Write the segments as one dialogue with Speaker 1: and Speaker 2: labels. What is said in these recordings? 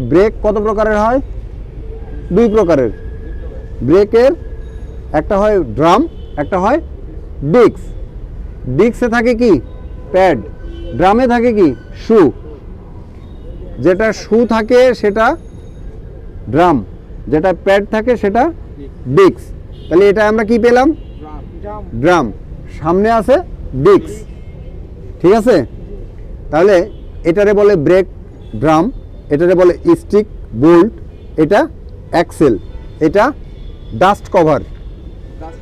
Speaker 1: Break কত প্রকারের হয়? দুই প্রকারের। ব্রেকের একটা হয় ড্রাম, একটা হয় ডিক্স ডিক্সে থাকে কি? প্যাড। ড্রামে থাকে কি? শু। যেটা শু থাকে সেটা ড্রাম। যেটা প্যাড থাকে সেটা ডিক্স তাহলে এটা আমরা কি পেলাম? ড্রাম। সামনে আছে ডিক্স ঠিক আছে? তাহলে এটারে বলে ব্রেক ড্রাম। এটারে বলে স্টিক বোল্ট, এটা অ্যাক্সেল এটা ডাস্ট কভার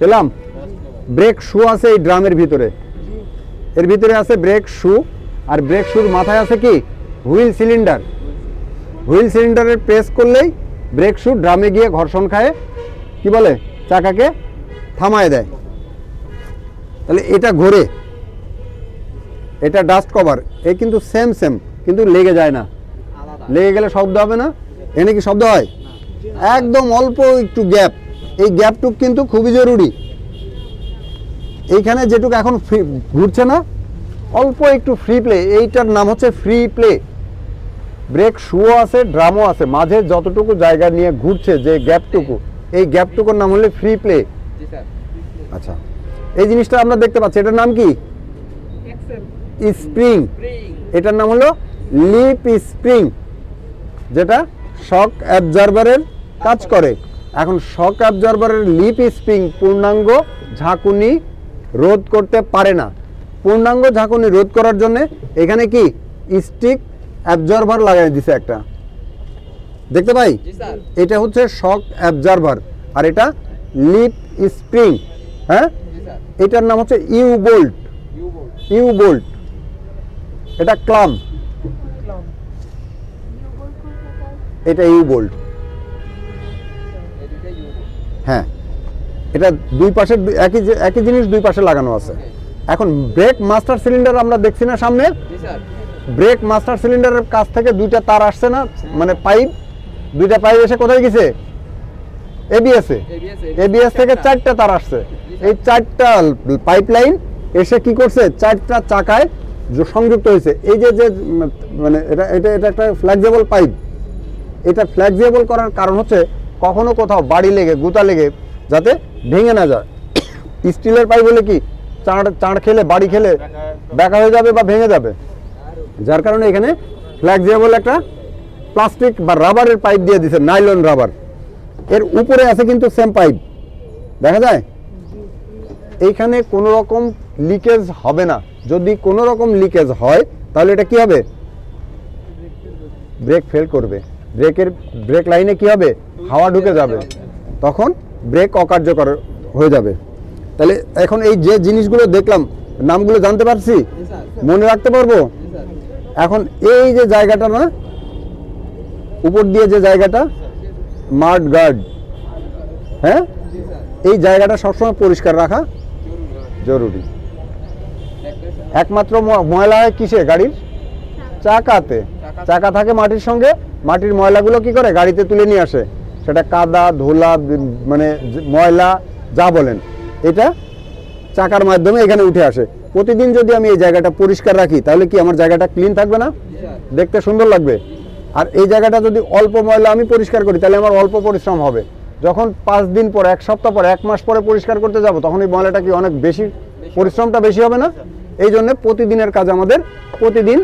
Speaker 1: পেলাম? ব্রেক শু আছে এই ড্রামের ভিতরে। এর ভিতরে আছে ব্রেক শু আর ব্রেক শুর মাথায় আছে কি? হুইল সিলিন্ডার হুইল সিলিন্ডারের প্রেস করলেই ব্রেক শু ড্রামে গিয়ে ঘর্ষণ খায় কি বলে? চাকাকে থামায় দেয়। তাহলে এটা ঘোরে। এটা ডাস্ট কভার এ কিন্তু সেম সেম কিন্তু লেগে যায় না। লেগে গেলে শব্দ হবে না? এনে কি শব্দ হয়? একদম অল্প একটু গ্যাপ। এই গ্যাপটুক কিন্তু খুবই জরুরি। এইখানে যেটুকু এখন ফ্রি ঘুরছে না? অল্প একটু ফ্রি প্লে এইটার নাম হচ্ছে ফ্রি প্লে ব্রেক শুও আছে ড্রামও আছে। মাঝে যতটুকু জায়গা নিয়ে ঘুরছে যে গ্যাপটুকু এই গ্যাপটুকুর নাম হলো ফ্রি প্লে আচ্ছা। এই জিনিসটা আমরা দেখতে পাচ্ছি। এটার নাম কি? স্প্রিং
Speaker 2: স্প্রিং
Speaker 1: এটার নাম হলো লিপ স্প্রিং যেটা শক অ্যাবজর্বারের কাজ করে। এখন শক অ্যাবজর্বারের লিপ স্প্রিং পূর্ণাঙ্গ ঝাঁকুনি রোধ করতে পারে না। পূর্ণাঙ্গ ঝাঁকুনি রোধ করার জন্য এখানে কি স্টিক অ্যাবজর্ভার লাগাই দিছে একটা। দেখতে পাই? এটা হচ্ছে শক অ্যাবজর্ভার আর এটা লিপ স্প্রিং হ্যাঁ? এটার নাম হচ্ছে U bolt
Speaker 2: U
Speaker 1: U bolt এটা ক্লাম। এটা ইউ
Speaker 2: বোর্ড
Speaker 1: হ্যাঁ। এটা দুই পাশে একই একই জিনিস দুই পাশে লাগানো আছে। এখন ব্রেক মাস্টার সিলিন্ডার আমরা দেখছি না সামনে ব্রেক মাস্টার সিলিন্ডারের কাছ থেকে দুইটা তার আসছে না? মানে পাইপ দুইটা পাইপ এসে কোথায় গেছে? এবিএস এ।
Speaker 2: এবিএস
Speaker 1: এবিএস থেকে চারটা। তার আসছে। এই চারটা পাইপ লাইন এসে কি করছে? চারটা চাকায় সংযুক্ত হয়েছে। এই যে যে মানে এটা এটা এটা একটা ফ্লেক্সিবল পাইপ এটা ফ্লেক্সিবল করার কারণ হচ্ছে কখনো কোথাও বাড়ি লেগে, গুতা লেগে যাতে ভেঙে না যায়। স্টিলের পাইপ হলে কি চাঁড় চাঁড় খেলে, বাড়ি খেলে ব্যাকা হয়ে যাবে বা ভেঙে যাবে? যার কারণে এখানে ফ্লেক্সিবল একটা প্লাস্টিক বা রাবারের পাইপ দিয়ে দিছে নাইলন রাবার এর উপরে আছে কিন্তু সেম পাইপ দেখা যায়? এইখানে কোনো রকম লিকেজ হবে না। যদি কোনো রকম লিকেজ হয়, তাহলে এটা কি হবে? ব্রেক ফেল করবে। ব্রেকের, ব্রেক লাইনে কি হবে? হাওয়া ঢুকে যাবে। তখন ব্রেক অকার্যকর হয়ে যাবে। তাহলে এখন এই যে জিনিসগুলো দেখলাম, নামগুলো জানতে পারছি? মনে রাখতে পারব? এখন এই যে জায়গাটা না, উপর দিয়ে যে জায়গাটা মাড গার্ড হ্যাঁ? এই জায়গাটা সবসময় পরিষ্কার রাখা জরুরি। একমাত্র ময়লা হয় কিসে? গাড়ির? চাকাতে। চাকা থাকে মাটির সঙ্গে মাটির ময়লাগুলো কি করে? গাড়িতে তুলে নিয়ে আসে। সেটা কাদা ধুলা মানে ময়লা যা বলেন। এটা চাকার মাধ্যমে এখানে উঠে আসে। প্রতিদিন যদি আমি এই জায়গাটা পরিষ্কার রাখি তাহলে কি আমার জায়গাটা ক্লিন থাকবে না? দেখতে সুন্দর লাগবে। আর এই জায়গাটা যদি অল্প ময়লা আমি পরিষ্কার করি তাহলে আমার অল্প পরিশ্রম হবে। যখন পাঁচ দিন পর এক সপ্তাহ পর এক মাস পরে পরিষ্কার করতে যাব তখন এই ময়লাটা কি অনেক বেশি পরিশ্রমটা বেশি হবে না? এই জন্য প্রতিদিনের কাজ আমাদের প্রতিদিন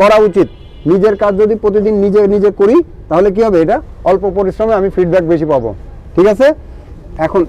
Speaker 1: করা উচিত। নিজের কাজ যদি প্রতিদিন নিজে নিজে করি, তাহলে কি হবে এটা? অল্প পরিশ্রমে আমি ফিডব্যাক বেশি পাবো। ঠিক আছে? এখন